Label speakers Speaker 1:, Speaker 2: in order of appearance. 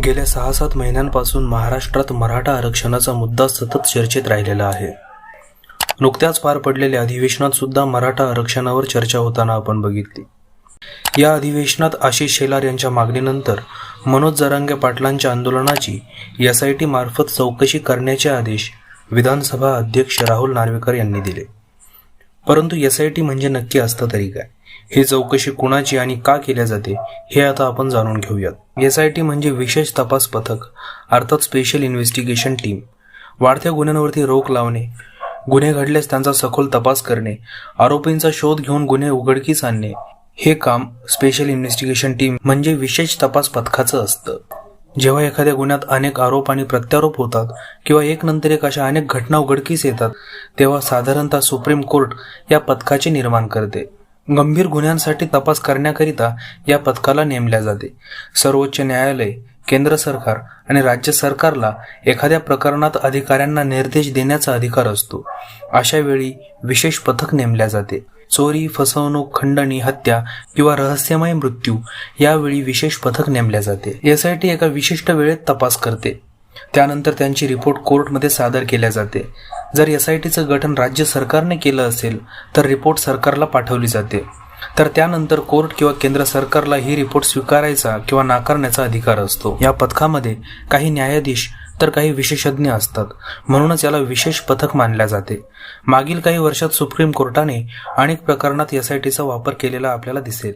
Speaker 1: गेल्या सहा सात महिन्यांपासून महाराष्ट्रात मराठा आरक्षणाचा मुद्दा सतत चर्चेत राहिलेला आहे. नुकत्याच पार पडलेल्या अधिवेशनात सुद्धा मराठा आरक्षणावर चर्चा होताना आपण बघितली. या अधिवेशनात आशिष शेलार यांच्या मागणीनंतर मनोज जरांगे पाटलांच्या आंदोलनाची एस आय टी मार्फत चौकशी करण्याचे आदेश विधानसभा अध्यक्ष राहुल नार्वेकर यांनी दिले. परंतु एस आय टी म्हणजे नक्की असतं तरी काय? ही चौकशी कुणाची आणि का केल्या जाते हे आता आपण जाणून घेऊयात. एस आय टी म्हणजे विशेष तपास पथक अर्थात स्पेशल इन्व्हेस्टिगेशन टीम वाढत्या गुन्ह्यांवरती रोख लावणे गुन्हे घडल्यास त्यांचा सखोल तपास करणे आरोपींचा शोध घेऊन गुन्हे उघडकीस आणणे हे काम स्पेशल इन्व्हेस्टिगेशन टीम म्हणजे विशेष तपास पथकाचं असतं. जेव्हा एखाद्या गुन्ह्यात अनेक आरोप आणि प्रत्यारोप होतात किंवा एक नंतर एक अशा अनेक घटना उघडकीस येतात तेव्हा साधारणतः सुप्रीम कोर्ट या पथकाचे निर्माण करते. गंभीर गुन्ह्यांसाठी तपास करण्याकरिता या पथकाला नेमल्या जाते. सर्वोच्च न्यायालय केंद्र सरकार आणि राज्य सरकारला एखाद्या प्रकरणात अधिकाऱ्यांना निर्देश देण्याचा अधिकार असतो. अशा वेळी विशेष पथक नेमल्या जाते. चोरी फसवणूक खंडणी हत्या किंवा रहस्यमय मृत्यू यावेळी विशेष पथक नेमल्या जाते. यासाठी एका विशिष्ट वेळेत तपास करते. त्यानंतर त्यांची रिपोर्ट कोर्टमध्ये सादर केल्या जाते. जर एस आय टीचं गठन राज्य सरकारने केलं असेल तर रिपोर्ट सरकारला पाठवली जाते. तर त्यानंतर कोर्ट किंवा केंद्र सरकारला ही रिपोर्ट स्वीकारायचा किंवा नाकारण्याचा अधिकार असतो. या पथकामध्ये काही न्यायाधीश तर काही विशेषज्ञ असतात. म्हणूनच याला विशेष पथक मानल्या जाते. मागील काही वर्षात सुप्रीम कोर्टाने अनेक प्रकरणात एस आय टीचा वापर केलेला आपल्याला दिसेल.